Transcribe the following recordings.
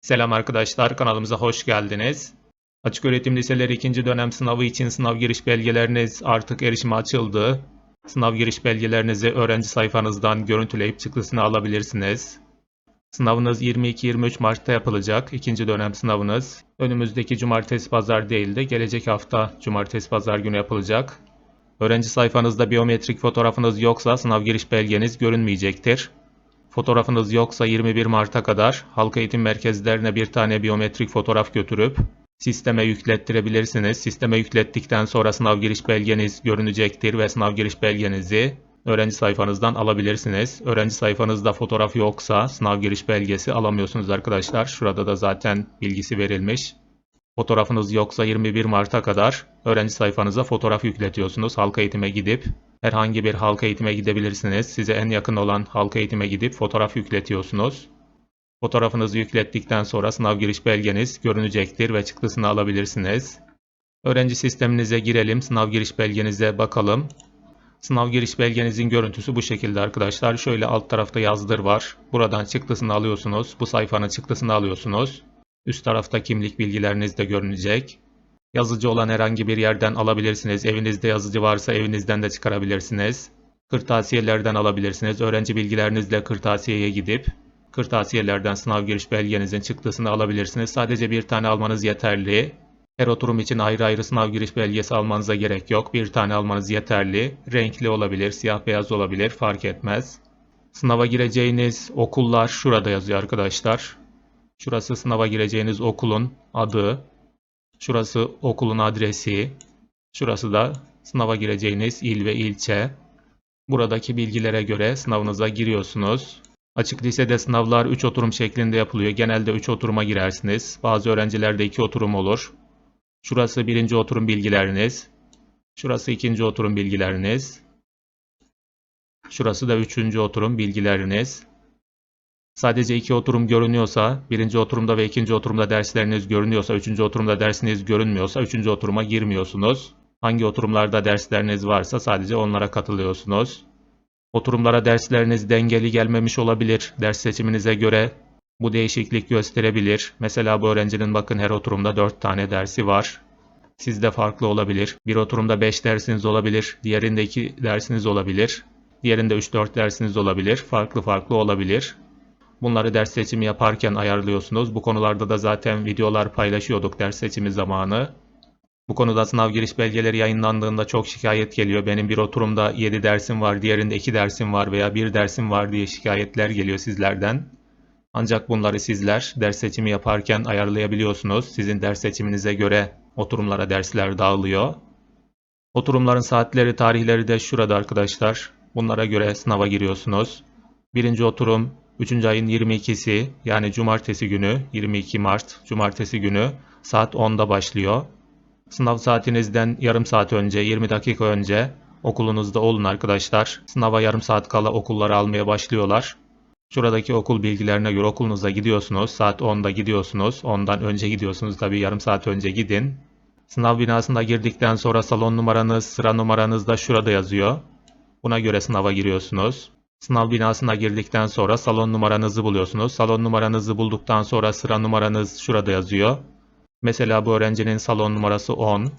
Selam arkadaşlar, kanalımıza hoş geldiniz. Açık öğretim liseleri 2. dönem sınavı için sınav giriş belgeleriniz artık erişime açıldı. Sınav giriş belgelerinizi öğrenci sayfanızdan görüntüleyip çıktısını alabilirsiniz. Sınavınız 22-23 Mart'ta yapılacak. ikinci dönem sınavınız. Önümüzdeki cumartesi pazar değil de gelecek hafta cumartesi pazar günü yapılacak. Öğrenci sayfanızda biyometrik fotoğrafınız yoksa sınav giriş belgeniz görünmeyecektir. Fotoğrafınız yoksa 21 Mart'a kadar halk eğitim merkezlerine bir tane biyometrik fotoğraf götürüp sisteme yüklettirebilirsiniz. Sisteme yüklettikten sonra sınav giriş belgeniz görünecektir ve sınav giriş belgenizi öğrenci sayfanızdan alabilirsiniz. Öğrenci sayfanızda fotoğraf yoksa sınav giriş belgesi alamıyorsunuz arkadaşlar. Şurada da zaten bilgisi verilmiş. Fotoğrafınız yoksa 21 Mart'a kadar öğrenci sayfanıza fotoğraf yükletiyorsunuz. Halk eğitime gidip herhangi bir halk eğitime gidebilirsiniz. Size en yakın olan halk eğitime gidip fotoğraf yükletiyorsunuz. Fotoğrafınızı yüklettikten sonra sınav giriş belgeniz görünecektir ve çıktısını alabilirsiniz. Öğrenci sisteminize girelim. Sınav giriş belgenize bakalım. Sınav giriş belgenizin görüntüsü bu şekilde arkadaşlar. Şöyle alt tarafta yazdır var. Buradan çıktısını alıyorsunuz. Bu sayfanın çıktısını alıyorsunuz. Üst tarafta kimlik bilgileriniz de görünecek. Yazıcı olan herhangi bir yerden alabilirsiniz. Evinizde yazıcı varsa evinizden de çıkarabilirsiniz. Kırtasiyelerden alabilirsiniz. Öğrenci bilgilerinizle kırtasiyeye gidip kırtasiyelerden sınav giriş belgenizin çıktısını alabilirsiniz. Sadece bir tane almanız yeterli. Her oturum için ayrı ayrı sınav giriş belgesi almanıza gerek yok. Bir tane almanız yeterli. Renkli olabilir, siyah beyaz olabilir fark etmez. Sınava gireceğiniz okullar şurada yazıyor arkadaşlar. Şurası sınava gireceğiniz okulun adı. Şurası okulun adresi. Şurası da sınava gireceğiniz il ve ilçe. Buradaki bilgilere göre sınavınıza giriyorsunuz. Açık lisede sınavlar 3 oturum şeklinde yapılıyor. Genelde 3 oturuma girersiniz. Bazı öğrencilerde 2 oturum olur. Şurası birinci oturum bilgileriniz. Şurası ikinci oturum bilgileriniz. Şurası da üçüncü oturum bilgileriniz. Sadece iki oturum görünüyorsa, birinci oturumda ve ikinci oturumda dersleriniz görünüyorsa, üçüncü oturumda dersiniz görünmüyorsa, üçüncü oturuma girmiyorsunuz. Hangi oturumlarda dersleriniz varsa sadece onlara katılıyorsunuz. Oturumlara dersleriniz dengeli gelmemiş olabilir. Ders seçiminize göre bu değişiklik gösterebilir. Mesela bu öğrencinin bakın her oturumda 4 tane dersi var. Sizde farklı olabilir. Bir oturumda 5 dersiniz olabilir. Diğerinde 2 dersiniz olabilir. Diğerinde 3-4 dersiniz olabilir. Farklı farklı olabilir. Bunları ders seçimi yaparken ayarlıyorsunuz. Bu konularda da zaten videolar paylaşıyorduk ders seçimi zamanı. Bu konuda sınav giriş belgeleri yayınlandığında çok şikayet geliyor. Benim bir oturumda 7 dersim var, diğerinde 2 dersim var veya 1 dersim var diye şikayetler geliyor sizlerden. Ancak bunları sizler ders seçimi yaparken ayarlayabiliyorsunuz. Sizin ders seçiminize göre oturumlara dersler dağılıyor. Oturumların saatleri, tarihleri de şurada arkadaşlar. Bunlara göre sınava giriyorsunuz. Birinci oturum 3. ayın 22'si yani cumartesi günü 22 Mart cumartesi günü saat 10'da başlıyor. Sınav saatinizden yarım saat önce 20 dakika önce okulunuzda olun arkadaşlar. Sınava yarım saat kala okulları almaya başlıyorlar. Şuradaki okul bilgilerine göre okulunuza gidiyorsunuz. Saat 10'da gidiyorsunuz. Ondan önce gidiyorsunuz tabii yarım saat önce gidin. Sınav binasına girdikten sonra salon numaranız, sıra numaranız da şurada yazıyor. Buna göre sınava giriyorsunuz. Sınav binasına girdikten sonra salon numaranızı buluyorsunuz. Salon numaranızı bulduktan sonra sıra numaranız şurada yazıyor. Mesela bu öğrencinin salon numarası 10.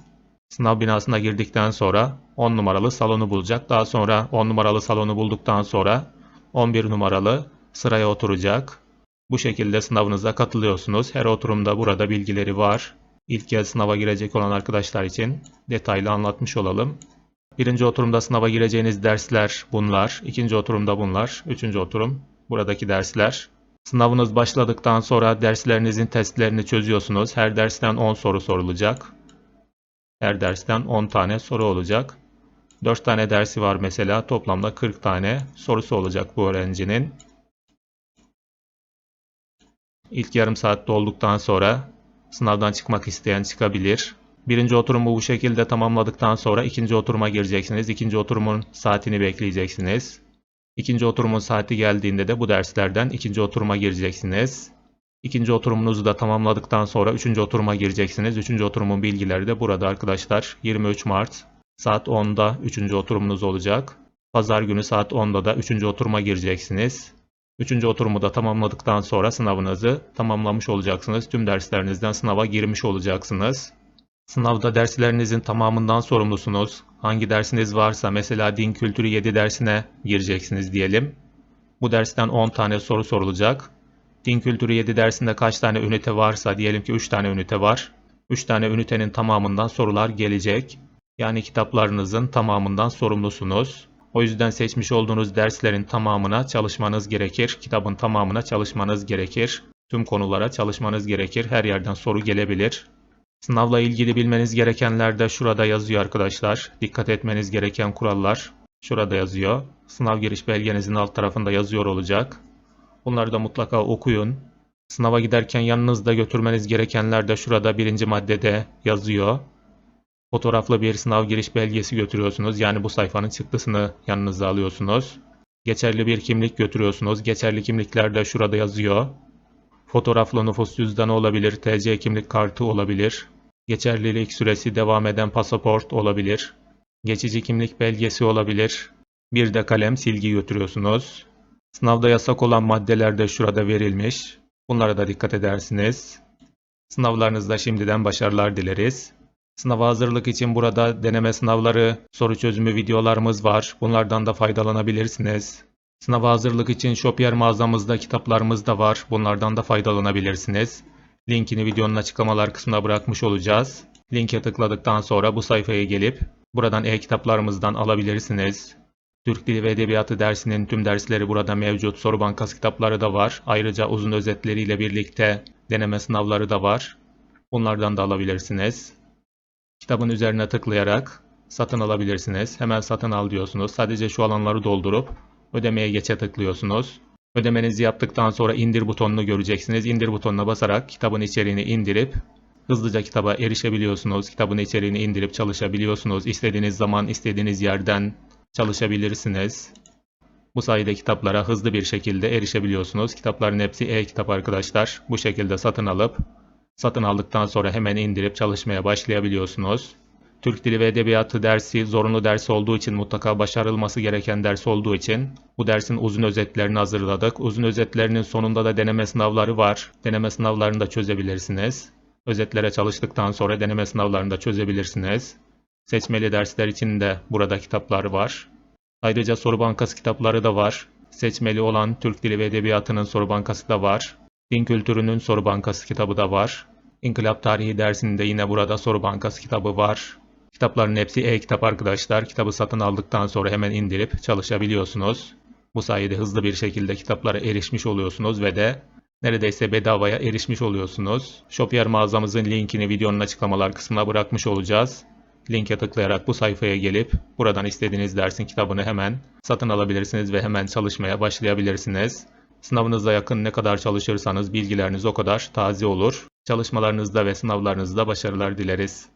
Sınav binasına girdikten sonra 10 numaralı salonu bulacak. Daha sonra 10 numaralı salonu bulduktan sonra 11 numaralı sıraya oturacak. Bu şekilde sınavınıza katılıyorsunuz. Her oturumda burada bilgileri var. İlk kez sınava girecek olan arkadaşlar için detaylı anlatmış olalım. Birinci oturumda sınava gireceğiniz dersler bunlar. İkinci oturumda bunlar. Üçüncü oturum buradaki dersler. Sınavınız başladıktan sonra derslerinizin testlerini çözüyorsunuz. Her dersten 10 soru sorulacak. Her dersten 10 tane soru olacak. 4 tane dersi var mesela. Toplamda 40 tane sorusu olacak bu öğrencinin. İlk yarım saat dolduktan sonra sınavdan çıkmak isteyen çıkabilir. Birinci oturumu bu şekilde tamamladıktan sonra ikinci oturuma gireceksiniz. İkinci oturumun saatini bekleyeceksiniz. İkinci oturumun saati geldiğinde de bu derslerden ikinci oturuma gireceksiniz. İkinci oturumunuzu da tamamladıktan sonra üçüncü oturuma gireceksiniz. Üçüncü oturumun bilgileri de burada arkadaşlar. 23 Mart saat 10'da üçüncü oturumunuz olacak. Pazar günü saat 10'da da üçüncü oturuma gireceksiniz. Üçüncü oturumu da tamamladıktan sonra sınavınızı tamamlamış olacaksınız. Tüm derslerinizden sınava girmiş olacaksınız. Sınavda derslerinizin tamamından sorumlusunuz. Hangi dersiniz varsa mesela din kültürü 7 dersine gireceksiniz diyelim. Bu dersten 10 tane soru sorulacak. Din kültürü 7 dersinde kaç tane ünite varsa diyelim ki 3 tane ünite var. 3 tane ünitenin tamamından sorular gelecek. Yani kitaplarınızın tamamından sorumlusunuz. O yüzden seçmiş olduğunuz derslerin tamamına çalışmanız gerekir. Kitabın tamamına çalışmanız gerekir. Tüm konulara çalışmanız gerekir. Her yerden soru gelebilir. Sınavla ilgili bilmeniz gerekenler de şurada yazıyor arkadaşlar. Dikkat etmeniz gereken kurallar şurada yazıyor. Sınav giriş belgenizin alt tarafında yazıyor olacak. Bunları da mutlaka okuyun. Sınava giderken yanınızda götürmeniz gerekenler de şurada birinci maddede yazıyor. Fotoğraflı bir sınav giriş belgesi götürüyorsunuz. Yani bu sayfanın çıktısını yanınıza alıyorsunuz. Geçerli bir kimlik götürüyorsunuz. Geçerli kimlikler de şurada yazıyor. Fotoğraflı nüfus cüzdanı olabilir, TC kimlik kartı olabilir. Geçerlilik süresi devam eden pasaport olabilir. Geçici kimlik belgesi olabilir. Bir de kalem silgi götürüyorsunuz. Sınavda yasak olan maddeler de şurada verilmiş. Bunlara da dikkat edersiniz. Sınavlarınızda şimdiden başarılar dileriz. Sınava hazırlık için burada deneme sınavları, soru çözümü videolarımız var. Bunlardan da faydalanabilirsiniz. Sınava hazırlık için Shopier mağazamızda kitaplarımız da var. Bunlardan da faydalanabilirsiniz. Linkini videonun açıklamalar kısmına bırakmış olacağız. Linke tıkladıktan sonra bu sayfaya gelip buradan e-kitaplarımızdan alabilirsiniz. Türk Dili ve Edebiyatı dersinin tüm dersleri burada mevcut. Soru bankası kitapları da var. Ayrıca uzun özetleriyle birlikte deneme sınavları da var. Bunlardan da alabilirsiniz. Kitabın üzerine tıklayarak satın alabilirsiniz. Hemen satın al diyorsunuz. Sadece şu alanları doldurup ödemeye geçe tıklıyorsunuz. Ödemenizi yaptıktan sonra indir butonunu göreceksiniz. İndir butonuna basarak kitabın içeriğini indirip hızlıca kitaba erişebiliyorsunuz. Kitabın içeriğini indirip çalışabiliyorsunuz. İstediğiniz zaman istediğiniz yerden çalışabilirsiniz. Bu sayede kitaplara hızlı bir şekilde erişebiliyorsunuz. Kitapların hepsi e-kitap arkadaşlar. Bu şekilde satın alıp satın aldıktan sonra hemen indirip çalışmaya başlayabiliyorsunuz. Türk Dili ve Edebiyatı dersi zorunlu ders olduğu için mutlaka başarılması gereken ders olduğu için bu dersin uzun özetlerini hazırladık. Uzun özetlerinin sonunda da deneme sınavları var. Deneme sınavlarını da çözebilirsiniz. Özetlere çalıştıktan sonra deneme sınavlarını da çözebilirsiniz. Seçmeli dersler için de burada kitaplar var. Ayrıca soru bankası kitapları da var. Seçmeli olan Türk Dili ve Edebiyatı'nın soru bankası da var. Din kültürünün soru bankası kitabı da var. İnkılap tarihi dersinde yine burada soru bankası kitabı var. Kitapların hepsi e-kitap arkadaşlar. Kitabı satın aldıktan sonra hemen indirip çalışabiliyorsunuz. Bu sayede hızlı bir şekilde kitaplara erişmiş oluyorsunuz ve de neredeyse bedavaya erişmiş oluyorsunuz. Shopier mağazamızın linkini videonun açıklamalar kısmına bırakmış olacağız. Linke tıklayarak bu sayfaya gelip buradan istediğiniz dersin kitabını hemen satın alabilirsiniz ve hemen çalışmaya başlayabilirsiniz. Sınavınıza yakın ne kadar çalışırsanız bilgileriniz o kadar taze olur. Çalışmalarınızda ve sınavlarınızda başarılar dileriz.